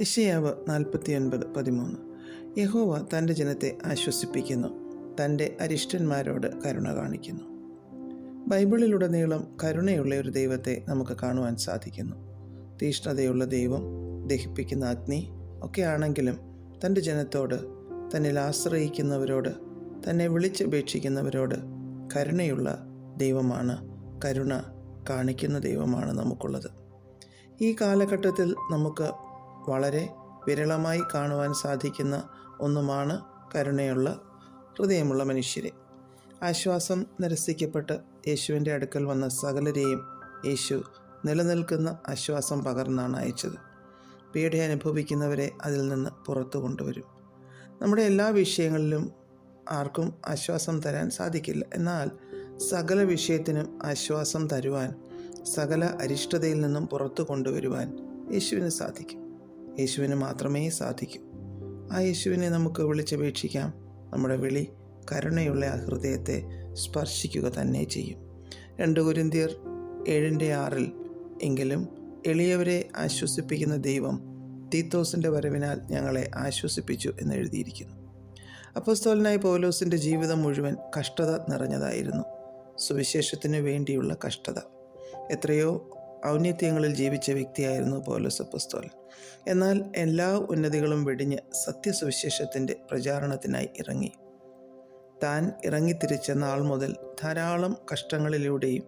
ഇഷയാവ് നാൽപ്പത്തിയൊൻപത് പതിമൂന്ന്. യഹോവ തന്റെ ജനത്തെ ആശ്വസിപ്പിക്കുന്നു. തന്റെ അരിഷ്ടന്മാരോട് കരുണ കാണിക്കുന്നു. ബൈബിളിലുടനീളം കരുണയുള്ള ഒരു ദൈവത്തെ നമുക്ക് കാണുവാൻ സാധിക്കുന്നു. തീഷ്ണതയുള്ള ദൈവം ദഹിപ്പിക്കുന്ന അഗ്നി ഒക്കെ ആണെങ്കിലും തന്റെ ജനത്തോട് തന്നിൽ ആശ്രയിക്കുന്നവരോട് തന്നെ വിളിച്ചപേക്ഷിക്കുന്നവരോട് കരുണയുള്ള ദൈവമാണ് കരുണ കാണിക്കുന്ന ദൈവമാണ് നമുക്കുള്ളത്. ഈ കാലഘട്ടത്തിൽ നമുക്ക് വളരെ വിരളമായി കാണുവാൻ സാധിക്കുന്ന ഒന്നുമാണ് കരുണയുള്ള ഹൃദയമുള്ള മനുഷ്യരെ. ആശ്വാസം നിരസിക്കപ്പെട്ട് യേശുവിന്റെ അടുക്കൽ വന്ന സകലരെയും യേശു നിലനിൽക്കുന്ന ആശ്വാസം പകർന്നാണ് അയച്ചത്. പീഡ അനുഭവിക്കുന്നവരെ അതിൽ നിന്ന് പുറത്തു കൊണ്ടുവരും. നമ്മുടെ എല്ലാ വിഷയങ്ങളിലും ആർക്കും ആശ്വാസം തരാൻ സാധിക്കില്ല. എന്നാൽ സകല വിഷയത്തിനും ആശ്വാസം തരുവാൻ സകല അരിഷ്ടതയിൽ നിന്നും പുറത്തു കൊണ്ടുവരുവാൻ യേശുവിന് സാധിക്കും. യേശുവിന് മാത്രമേ സാധിക്കൂ. ആ യേശുവിനെ നമുക്ക് വിളിച്ചപേക്ഷിക്കാം. നമ്മുടെ വിളി കരുണയുള്ള ആ ഹൃദയത്തെ സ്പർശിക്കുക തന്നെ ചെയ്യും. രണ്ട് കുരിന്തിയർ ഏഴിന്റെ ആറിൽ എങ്കിലും എളിയവരെ ആശ്വസിപ്പിക്കുന്ന ദൈവം തീത്തോസിന്റെ വരവിനാൽ ഞങ്ങളെ ആശ്വസിപ്പിച്ചു എന്ന് എഴുതിയിരിക്കുന്നു. അപ്പസ്തോലനായ പൗലോസിന്റെ ജീവിതം മുഴുവൻ കഷ്ടത നിറഞ്ഞതായിരുന്നു. സുവിശേഷത്തിന് വേണ്ടിയുള്ള കഷ്ടത. എത്രയോ ഔന്നത്യങ്ങളിൽ ജീവിച്ച വ്യക്തിയായിരുന്നു പൗലോസ് അപ്പസ്തോൽ. എന്നാൽ എല്ലാ ഉന്നതികളും വെടിഞ്ഞ് സത്യസുവിശേഷത്തിന്റെ പ്രചാരണത്തിനായി ഇറങ്ങി. താൻ ഇറങ്ങിത്തിരിച്ച നാൾ മുതൽ ധാരാളം കഷ്ടങ്ങളിലൂടെയും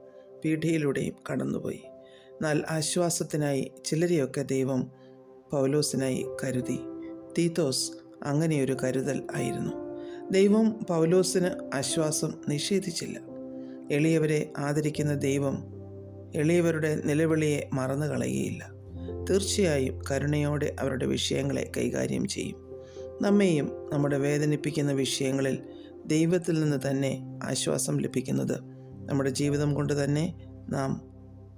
പീഠയിലൂടെയും കടന്നുപോയി. എന്നാൽ ആശ്വാസത്തിനായി ചിലരെയൊക്കെ ദൈവം പൗലോസിനായി കരുതി. തീത്തോസ് അങ്ങനെയൊരു കരുതൽ ആയിരുന്നു. ദൈവം പൗലോസിന് ആശ്വാസം നിഷേധിച്ചില്ല. എളിയവരെ ആദരിക്കുന്ന ദൈവം എളിയവരുടെ നിലവിളിയെ മറന്നു കളയുകയില്ല തീർച്ചയായും കരുണയോടെ അവരുടെ വിഷയങ്ങളെ കൈകാര്യം ചെയ്യും. നമ്മെയും നമ്മുടെ വേദനിപ്പിക്കുന്ന വിഷയങ്ങളിൽ ദൈവത്തിൽ നിന്ന് തന്നെ ആശ്വാസം ലഭിക്കുന്നത് നമ്മുടെ ജീവിതം കൊണ്ട് തന്നെ നാം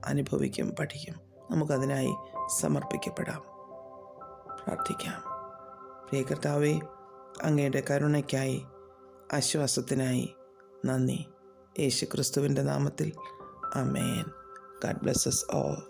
അനുഭവിക്കും പഠിക്കും. നമുക്കതിനായി സമർപ്പിക്കപ്പെടാം. പ്രാർത്ഥിക്കാം. പ്രിയ കർത്താവേ അങ്ങയുടെ കരുണയ്ക്കായി ആശ്വാസത്തിനായി നന്ദി. യേശു ക്രിസ്തുവിന്റെ നാമത്തിൽ. അമേൻ God bless us all.